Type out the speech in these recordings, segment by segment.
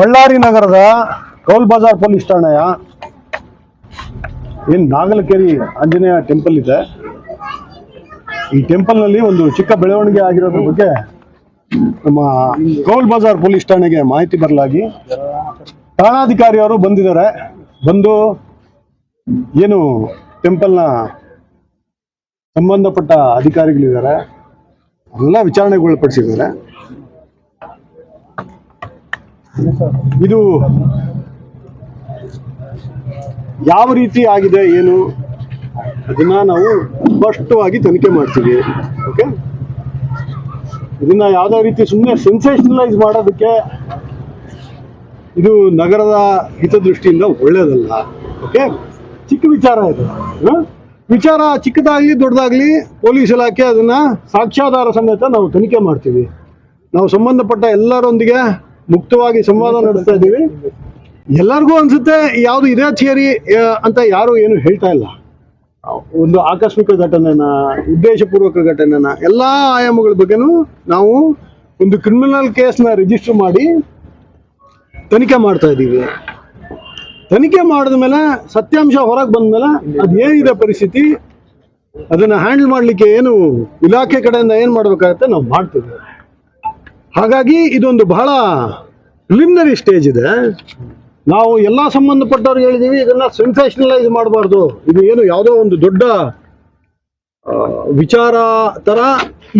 ಬಳ್ಳಾರಿ ನಗರದ ಕೌಲ್ ಬಜಾರ್ ಪೊಲೀಸ್ ಠಾಣೆಯ ಏನು ನಾಗಲಕೇರಿ ಆಂಜನೇಯ ಟೆಂಪಲ್ ಇದೆ. ಈ ಟೆಂಪಲ್ನಲ್ಲಿ ಒಂದು ಚಿಕ್ಕ ಬೆಳವಣಿಗೆ ಆಗಿರೋದ್ರ ಬಗ್ಗೆ ನಮ್ಮ ಕೌಲ್ ಬಜಾರ್ ಪೊಲೀಸ್ ಠಾಣೆಗೆ ಮಾಹಿತಿ ಬರಲಾಗಿ ಠಾಣಾಧಿಕಾರಿಯವರು ಬಂದಿದ್ದಾರೆ. ಬಂದು ಏನು ಟೆಂಪಲ್ನ ಸಂಬಂಧಪಟ್ಟ ಅಧಿಕಾರಿಗಳಿದ್ದಾರೆ. ಎಲ್ಲ ವಿಚಾರಣೆಗೊಳಪಡಿಸಿದ್ದಾರೆ. ಇದು ಯಾವ ರೀತಿ ಆಗಿದೆ, ಏನು? ಅದನ್ನ ನಾವು ಸ್ಪಷ್ಟವಾಗಿ ತನಿಖೆ ಮಾಡ್ತೀವಿ ಓಕೆ ಇದನ್ನ ಯಾವುದೇ ರೀತಿ ಸುಮ್ಮನೆ ಸೆನ್ಸೇಷನಲೈಸ್ ಮಾಡೋದಕ್ಕೆ ಇದು ನಗರದ ಹಿತದೃಷ್ಟಿಯಿಂದ ಒಳ್ಳೇದಲ್ಲ ಓಕೆ ಚಿಕ್ಕ ವಿಚಾರ ಇದು ವಿಚಾರ ಚಿಕ್ಕದಾಗ್ಲಿ ದೊಡ್ಡದಾಗ್ಲಿ ಪೊಲೀಸ್ ಇಲಾಖೆ ಅದನ್ನ ಸಾಕ್ಷ್ಯಾಧಾರ ಸಮೇತ ನಾವು ತನಿಖೆ ಮಾಡ್ತೀವಿ. ನಾವು ಸಂಬಂಧಪಟ್ಟ ಎಲ್ಲರೊಂದಿಗೆ ಮುಕ್ತವಾಗಿ ಸಂವಾದ ನಡೆಸ್ತಾ ಇದ್ದೀವಿ. ಎಲ್ಲರಿಗೂ ಅನ್ಸುತ್ತೆ ಯಾವುದು ಇದೇ ಥಿಯರಿ ಅಂತ ಯಾರು ಏನು ಹೇಳ್ತಾ ಇಲ್ಲ. ಒಂದು ಆಕಸ್ಮಿಕ ಘಟನೆನ, ಉದ್ದೇಶಪೂರ್ವಕ ಘಟನೆನ, ಎಲ್ಲ ಆಯಾಮಗಳ ಬಗ್ಗೆನೂ ನಾವು ಒಂದು ಕ್ರಿಮಿನಲ್ ಕೇಸ್ನ ರಿಜಿಸ್ಟರ್ ಮಾಡಿ ತನಿಖೆ ಮಾಡ್ತಾ ಇದ್ದೀವಿ. ತನಿಖೆ ಮಾಡಿದ ಮೇಲೆ, ಸತ್ಯಾಂಶ ಹೊರಗೆ ಬಂದ ಮೇಲೆ ಅದು ಏನಿದೆ ಪರಿಸ್ಥಿತಿ, ಅದನ್ನ ಹ್ಯಾಂಡಲ್ ಮಾಡಲಿಕ್ಕೆ ಏನು ಇಲಾಖೆ ಕಡೆಯಿಂದ ಏನು ಮಾಡಬೇಕಾಗತ್ತೆ ನಾವು ಮಾಡ್ತಿದ್ದೇವೆ ಹಾಗಾಗಿ ಇದೊಂದು ಬಹಳ ಪ್ರಿಲಿಮಿನರಿ ಸ್ಟೇಜ್ ಇದೆ. ನಾವು ಎಲ್ಲ ಸಂಬಂಧಪಟ್ಟವ್ರಿಗೆ ಹೇಳಿದೀವಿ, ಇದನ್ನ ಸೆನ್ಸೇಷನಲೈಸ್ ಮಾಡಬಾರ್ದು. ಇದು ಏನು ಯಾವುದೋ ಒಂದು ದೊಡ್ಡ ವಿಚಾರ ತರ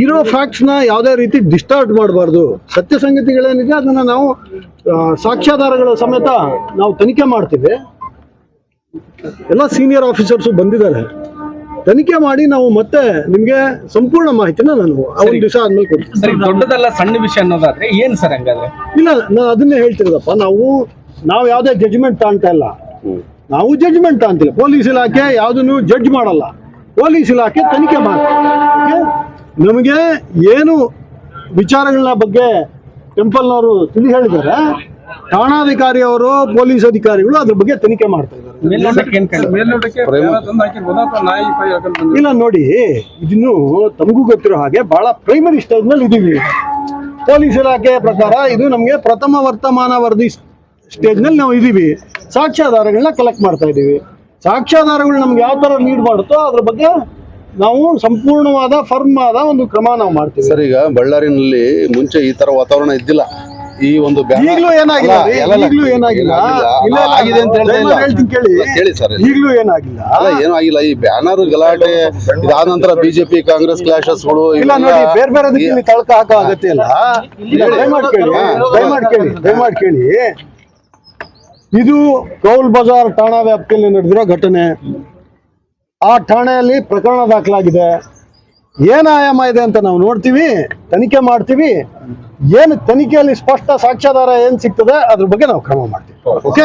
ಇರೋ ಫ್ಯಾಕ್ಟ್ಸ್ನ ಯಾವುದೇ ರೀತಿ ಡಿಸ್ಟಾರ್ಟ್ ಮಾಡಬಾರ್ದು. ಸತ್ಯ ಸಂಗತಿಗಳೇನಿದೆ, ಅದನ್ನ ನಾವು ಸಾಕ್ಷ್ಯಾಧಾರಗಳ ಸಮೇತ ನಾವು ತನಿಖೆ ಮಾಡ್ತೀವಿ. ಎಲ್ಲ ಸೀನಿಯರ್ ಆಫೀಸರ್ಸು ಬಂದಿದ್ದಾರೆ. ತನಿಖೆ ಮಾಡಿ ನಾವು ಮತ್ತೆ ನಿಮಗೆ ಸಂಪೂರ್ಣ ಮಾಹಿತಿನ ನಾನು ಒಂದು ದಿವಸ ಆದ್ಮೇಲೆ ಕೊಡ್ತೀನಿ. ಸರಿ ದೊಡ್ಡದಲ್ಲ ಸಣ್ಣ ವಿಷಯ ಅನ್ನೋದಾದ್ರೆ ಏನ್ ಸರ್ ಹಂಗಾದ್ರೆ? ಇಲ್ಲ ನಾನು ಅದನ್ನೇ ಹೇಳ್ತಿರೋದಪ್ಪ ನಾವು ನಾವು ಯಾವುದೇ ಜಡ್ಜ್ಮೆಂಟ್ ತಾಂತ ಇಲ್ಲ. ನಾವು ಜಡ್ಜ್ಮೆಂಟ್ ತಾಂತಿಲ್ಲ ಪೊಲೀಸ್ ಇಲಾಖೆ ಯಾವುದನ್ನು ಜಡ್ಜ್ ಮಾಡಲ್ಲ. ಪೊಲೀಸ್ ಇಲಾಖೆ ತನಿಖೆ ಮಾಡ್ತಾರೆ ನಮಗೆ ಏನು ವಿಚಾರಗಳ ಬಗ್ಗೆ ಟೆಂಪಲ್ನವರು ತಿಳಿ ಹೇಳಿದ್ದಾರೆ. ಠಾಣಾಧಿಕಾರಿಯವರು ಪೊಲೀಸ್ ಅಧಿಕಾರಿಗಳು ಅದ್ರ ಬಗ್ಗೆ ತನಿಖೆ ಮಾಡ್ತಾ ಇದ್ದಾರೆ. ಇಲ್ಲ ನೋಡಿ ಇದನ್ನು ತಮಗೂ ಗೊತ್ತಿರೋ ಹಾಗೆ ಬಹಳ ಪ್ರೈಮರಿ ಸ್ಟೇಜ್ನಲ್ಲಿ ಇದೀವಿ. ಪೊಲೀಸ್ ಇಲಾಖೆಯ ಪ್ರಕಾರ ಇದು ನಮಗೆ ಪ್ರಥಮ ವರ್ತಮಾನ ವರದಿ ಸ್ಟೇಜ್ನಲ್ಲಿ ನಾವು ಇದೀವಿ. ಸಾಕ್ಷ್ಯಾಧಾರಗಳನ್ನ ಕಲೆಕ್ಟ್ ಮಾಡ್ತಾ ಇದೀವಿ. ಸಾಕ್ಷ್ಯಾಧಾರಗಳು ನಮ್ಗೆ ಯಾವ ತರ ಲೀಡ್ ಮಾಡುತ್ತೋ ಅದ್ರ ಬಗ್ಗೆ ನಾವು ಸಂಪೂರ್ಣವಾದ ಫರ್ಮ್ ಆದ ಒಂದು ಕ್ರಮ ನಾವು ಮಾಡ್ತೀವಿ. ಸರ್ ಈಗ ಬಳ್ಳಾರಿನಲ್ಲಿ ಮುಂಚೆ ಈ ತರ ವಾತಾವರಣ ಇದ್ದಿಲ್ಲ. ಈ ಒಂದು ಈಗಲೂ ಏನಾಗಿಲ್ಲ ಈಗಲೂ ಏನಾಗಿಲ್ಲ. ಇಲ್ಲ, ಆಗಿದೆ ಅಂತ. ಹೇಳ್ತೀನಿ ಕೇಳಿ. ಸರ್ ಈಗಲೂ ಏನಾಗಿಲ್ಲ? ಅಲ್ಲ ಏನೂ ಆಗಿಲ್ಲ. ಈ ಬ್ಯಾನರ್ ಗಲಾಟೆ ಇದಾದ ನಂತರ ಬಿಜೆಪಿ ಕಾಂಗ್ರೆಸ್ ಕ್ಲಾಶಸ್ಗಳು ಇಲ್ಲ ನೋಡಿ ಬೇರೆ ಬೇರೆ ತಳಕ ಹಾಕೋ ಆಗತ್ತೆ ಅಲ್ಲ? ಇಲ್ಲ ದಯಮಾಡಿ ಕೇಳಿ ದಯಮಾಡಿ ಕೇಳಿ ದಯಮಾಡಿ ಕೇಳಿ. ಇದು ಕೌಲ್ ಬಜಾರ್ ಠಾಣಾ ವ್ಯಾಪ್ತಿಯಲ್ಲಿ ನಡೆದಿರೋ ಘಟನೆ. ಆ ಠಾಣೆಯಲ್ಲಿ ಪ್ರಕರಣ ದಾಖಲಾಗಿದೆ. ಏನ್ ಆಯಾಮ ಇದೆ ಅಂತ ನಾವು ನೋಡ್ತೀವಿ ತನಿಖೆ ಮಾಡ್ತೀವಿ. ಏನು ತನಿಖೆಯಲ್ಲಿ ಸ್ಪಷ್ಟ ಸಾಕ್ಷ್ಯಾಧಾರ ಏನ್ ಸಿಗ್ತದೆ ಅದ್ರ ಬಗ್ಗೆ ನಾವು ಕ್ರಮ ಮಾಡ್ತೀವಿ. ಓಕೆ